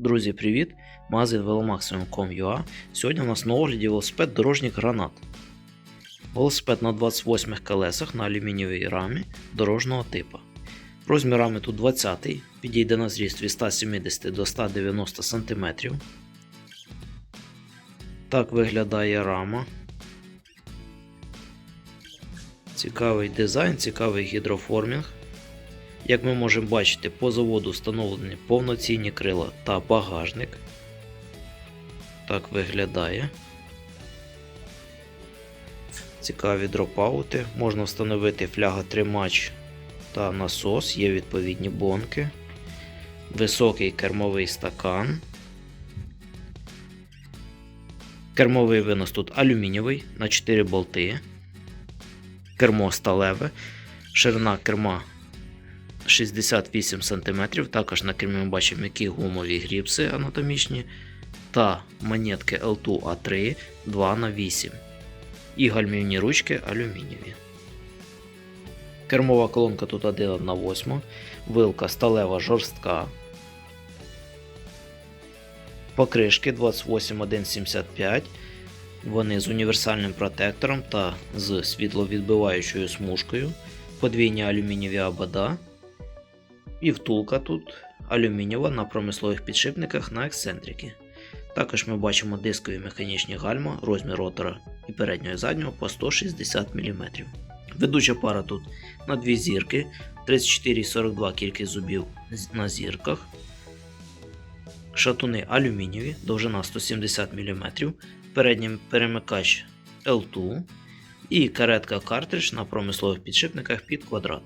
Друзі, привіт! Магазин velomaximum.com.ua Сьогодні у нас на огляді велосипед дорожній гранат. Велосипед на 28 колесах на алюмінієвій рамі дорожнього типу. Розмірами тут 20 підійде на зріст від 170 до 190 см. Так виглядає рама. Цікавий дизайн, цікавий гідроформінг. Як ми можемо бачити, по заводу встановлені повноцінні крила та багажник. Так виглядає. Цікаві дропаути. Можна встановити фляготримач та насос, є відповідні бонки. Високий кермовий стакан. Кермовий винос тут алюмінієвий на 4 болти. Кермо сталеве. Ширина керма 68 см. Також на кермі ми бачимо які гумові гріпси анатомічні та монетки L2 A3 2х8 і гальмівні ручки алюмінієві. Кермова колонка тут 1 на 8, вилка сталева жорстка. Покришки 28175. Вони з універсальним протектором та з світловідбиваючою смужкою, подвійні алюмінієві абада. І втулка тут алюмінієва на промислових підшипниках на ексцентрики. Також ми бачимо дискові механічні гальма, розмір ротора і переднього і заднього по 160 мм. Ведуча пара тут на дві зірки, 34,42 кількість зубів на зірках. Шатуни алюмінієві, довжина 170 мм, передній перемикач L2 і каретка картридж на промислових підшипниках під квадрат.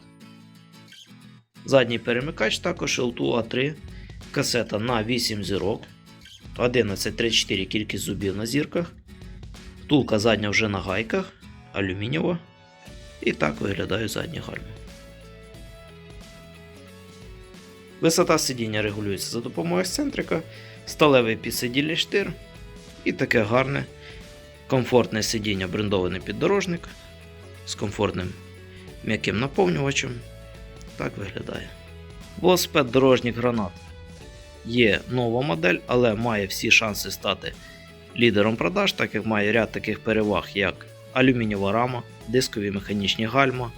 Задній перемикач також L2 A3, касета на 8 зірок, 11,34 кількість зубів на зірках, втулка задня вже на гайках, алюмінієва. І так виглядають задні гальми. Висота сидіння регулюється за допомогою ексцентрика, сталевий підсидільний штир і таке гарне, комфортне сидіння брендований піддорожник з комфортним м'яким наповнювачем. Так виглядає. Велосипед дорожній гранат є нова модель, але має всі шанси стати лідером продаж, так як має ряд таких переваг, як алюмінієва рама, дискові механічні гальма,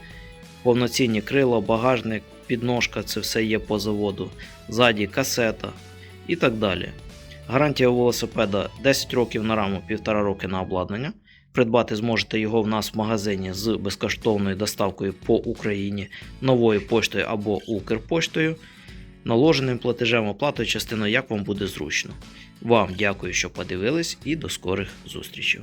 повноцінні крила, багажник, підножка це все є по заводу, ззаді касета і так далі. Гарантія велосипеда 10 років на раму, 1,5 роки на обладнання. Придбати зможете його в нас в магазині з безкоштовною доставкою по Україні новою поштою або Укрпоштою, наложеним платежем оплатою частиною, як вам буде зручно. Вам дякую, що подивились, і до скорих зустрічей.